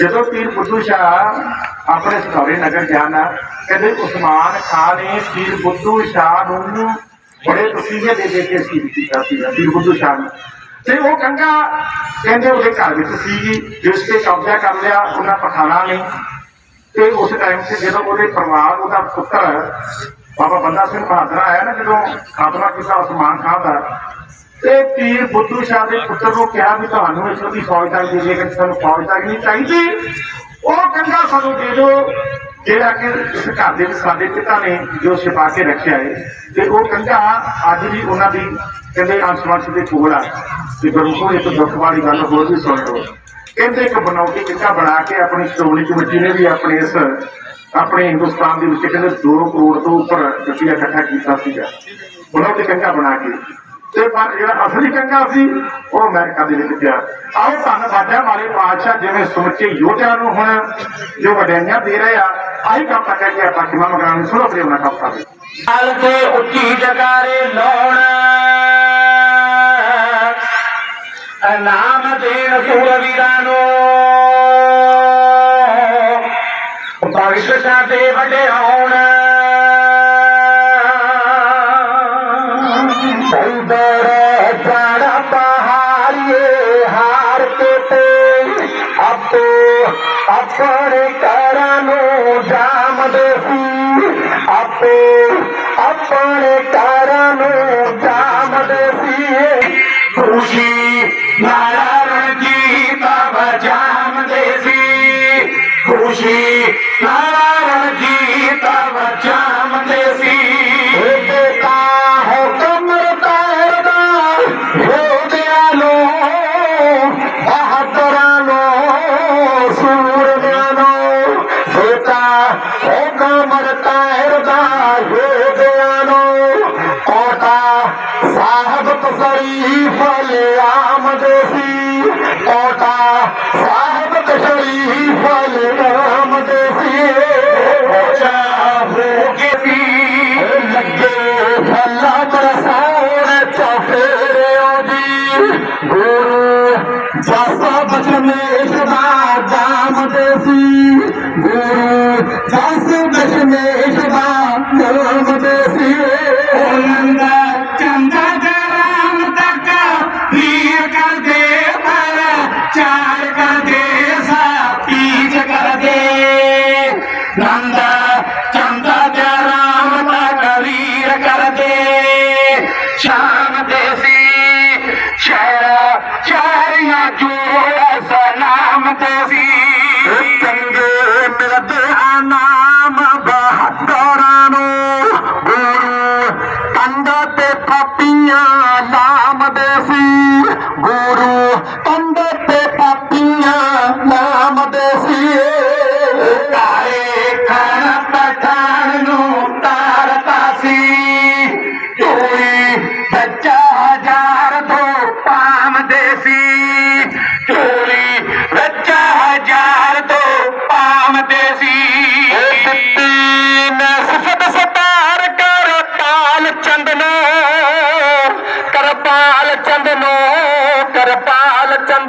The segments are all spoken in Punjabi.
ਜਦੋਂ ਪੀਰ ਬੁੱਧੂ ਸ਼ਾਹ ਆਪਣੇ ਸੌਰੇ ਨਗਰ ਜਾਣਾ, ਕਹਿੰਦੇ ਉਸਮਾਨ ਖਾਨ ਨੇ ਪੀਰ ਬੁੱਧੂ ਸ਼ਾਹ ਨੂੰ ਬੜੇ ਤਸੀਹੇ ਦੇ ਦੇ ਕੇ ਸੀ ਕੀਤਾ ਸੀ ਪੀਰ ਬੁੱਧੂ ਸ਼ਾਹ ਨੂੰ। ਤੇ ਉਹ ਗੰਗਾ ਕਹਿੰਦੇ ਉਹਦੇ ਘਰ ਵਿੱਚ ਸੀਗੀ, ਜਿਸ ਤੇ ਕਬਜ਼ਾ ਕਰ ਲਿਆ ਉਹਨਾਂ ਪਠਾਣਾ ਨੇ। ਤੇ ਉਸ ਟਾਈਮ ਤੇ ਜਦੋਂ ਉਹਦੇ ਪਰਿਵਾਰ, ਉਹਦਾ ਪੁੱਤਰ ਬਾਬਾ ਬੰਦਾ ਸਿੰਘ ਬਹਾਦਰ ਆਇਆ ਨਾ ਜਦੋਂ ਖਾਤਮਾ ਕੀਤਾ ਉਸਮਾਨ ਖਾਨ ਦਾ, ਤੇ ਪੀਰ ਬੁੱਧੂ ਸ਼ਾਹ ਦੇ ਪੁੱਤਰ ਨੂੰ ਕਿਹਾ ਵੀ ਤੁਹਾਨੂੰ ਇਸ ਦੀ ਫੌਜਦਾਰੀ ਦੇ ਦੇ ਕਿ ਫੌਜਦਾਰੀ ਨਹੀਂ ਚਾਹੀਦੀ। ਉਹ ਕੰਗਾ ਸਾਨੂੰ ਦੇ ਦਿਓ। ਜਿਹੜਾ ਕਿ ਇਸ ਘਰ ਦੇ ਵਿੱਚ ਸਾਡੇ ਪਿਤਾ ਨੇ ਜੋ ਛਿਪਾ ਕੇ ਰੱਖਿਆ ਹੈ। ਤੇ ਉਹ ਕੰਗਾ ਅੱਜ ਵੀ ਉਹਨਾਂ ਦੀ ਕਹਿੰਦੇ ਅੰਸ਼ਵੰਸ਼ ਦੇ ਕੋਲ ਆ। ਤੇ ਗੁਰਮੁਖੋ ਇੱਕ ਦੁੱਖ ਵਾਲੀ ਗੱਲ ਹੋਰ ਵੀ ਸੁਣ ਲਓ। ਕਹਿੰਦੇ ਇੱਕ ਬਣਾਉਟੀ ਕਿੱਕਾ ਬਣਾ ਕੇ ਆਪਣੀ ਸ਼੍ਰੋਮਣੀ ਕਮੇਟੀ ਨੇ ਵੀ ਆਪਣੇ ਇਸ, ਆਪਣੇ ਹਿੰਦੁਸਤਾਨ ਦੇ ਵਿੱਚ ਕਹਿੰਦੇ 2 ਕਰੋੜ ਤੋਂ ਉੱਪਰ ਰੁਪਇਆ ਇਕੱਠਾ ਕੀਤਾ ਸੀਗਾ। ਉਹਨਾਂ ਬਣਾਉਟੀ ਕੰਗਾ ਬਣਾ ਕੇ। ਤੇ ਪਰ ਜਿਹੜਾ ਅਸਲੀ ਕੰਗਾ ਸੀ, ਉਹ ਅਮਰੀਕਾ ਦੇ ਵਿੱਚ ਪਿਆ ਆਓ ਧੰਨ ਬਾਜਾ ਵਾਲੇ ਬਾਦਸ਼ਾਹ ਜਿਵੇਂ ਸਮੁੱਚੇ ਯੋਧਿਆਂ ਨੂੰ ਹੁਣ ਜੋ ਵਧਾਈਆਂ ਦੇ ਰਹੇ ਆ, ਆਹੀ ਕੰਮ ਤਾਂ ਕੇ ਆਪਾਂ ਕਿਮਾ ਮਗਰਾਂ ਸੁਣੋ ਪ੍ਰੇਮ ਨਾਲ ਕੰਮ ਕਰਦੇ ਹਾਲ ਤੇ ਉੱਚੀ ਜਗਾਰੇ ਲਾਉਣ। ਨਾਮ ਦੇਣ ਸੂਰਵੀਰਾਂ ਨੂੰ। ਭਗਤ ਦੇ ਵਡਿਆਉਣ ਸੈਦਰ ਖੁਸ਼ੀ ਨਾਰਾਇਣ ਜੀ ਤਬ ਜਾਮਦੇ ਸੀ ਖੁਸ਼ੀ ਨਾਰਾਇਣ ਜੀ ਤਬ ਜਾਮਦੇ ਸੀ ਇਹ ਬੇਟਾ ਹੋ फल आमदेसी ओटा बसे गुरू जस बच में इशबादाम देसी गुरू जस बस में इशर्बाद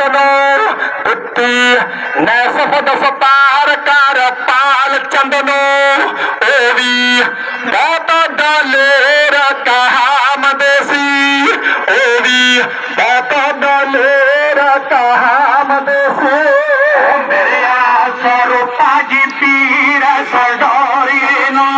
ਕਰਪਾਲ ਚੰਦਨੋ ਦਿੱਤੀ ਨਸਫਤ ਸਤਾਰ ਕਰ ਪਾਲ ਚੰਦਨੋ ਉਹ ਵੀ ਬਹੁਤ ਦਲੇਰ ਕਹਾਮਦ ਸੀ ਉਹ ਵੀ ਬਹੁਤ ਦਲੇਰ ਕਹਾਮਦ ਸੀ ਮੇਰੇ ਆਸਰ ਪਾਜੀ ਪੀਰ ਸਰਦਾਰੀ ਨੂੰ।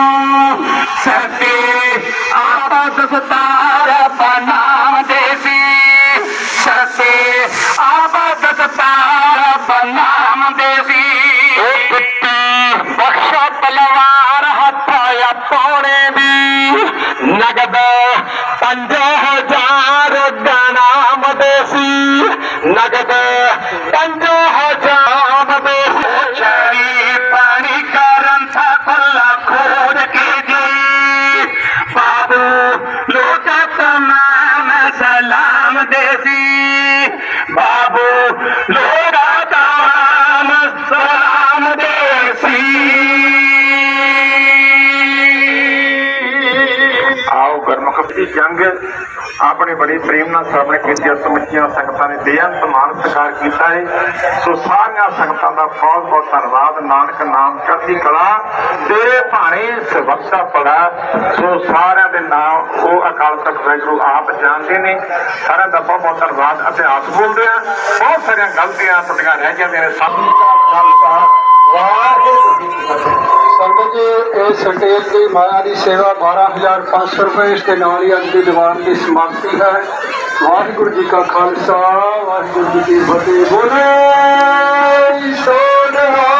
पंजो सलाम देसी बाबू लोहा तमाम सलाम देसी आर मां किथे चङे ਆਪਣੇ ਬੜੀ ਪ੍ਰੇਮ ਨਾਲ ਸਾਹਮਣੇ ਕੀਤੀਆਂ ਸਮੁੱਚੀਆਂ ਸੰਗਤਾਂ ਨੇ ਬੇਅੰਤ ਮਾਨ ਸਤਿਕਾਰ ਕੀਤਾ ਹੈ ਸੋ ਸਾਰੀਆਂ ਸੰਗਤਾਂ ਦਾ ਬਹੁਤ ਬਹੁਤ ਧੰਨਵਾਦ। ਨਾਨਕ ਨਾਮ ਚੜ੍ਹਦੀ ਕਲਾ, ਤੇਰੇ ਭਾਣੇ ਸਵਖਤਾ ਪੜਾ ਸੋ ਸਾਰਿਆਂ ਦੇ ਨਾਮ ਉਹ ਅਕਾਲ ਤਖਤ ਵਾਹਿਗੁਰੂ ਆਪ ਜਾਣਦੇ ਨੇ। ਸਾਰਿਆਂ ਦਾ ਬਹੁਤ ਬਹੁਤ ਧੰਨਵਾਦ ਇਤਿਹਾਸ ਬੋਲਦੇ ਆ ਬਹੁਤ ਸਾਰੀਆਂ ਗਲਤੀਆਂ ਤੁਹਾਡੀਆਂ ਰਹਿ ਜਾਂਦੀਆਂ ਨੇ ਸਭ ਦਾ ਖਾਲਸਾ ਵਾਹਿਗੁਰੂ ਜੀ ਕੀ ਸੰਗਤ ਜੀ, ਇਹ ਸਟੇਜ ਦੀ ਮਾਇਆ ਦੀ ਸੇਵਾ 12500 ਰੁਪਏ ਇਸ ਦੇ ਨਾਲ ਹੀ ਅੱਜ ਦੀ ਦੀਵਾਨ ਦੀ ਸਮਾਪਤੀ ਹੈ। ਵਾਹਿਗੁਰੂ ਜੀ ਕਾ ਖਾਲਸਾ, ਵਾਹਿਗੁਰੂ ਜੀ ਕੀ ਫਤਿਹ। ਬੋਲੇ ਸੋਨਹਾ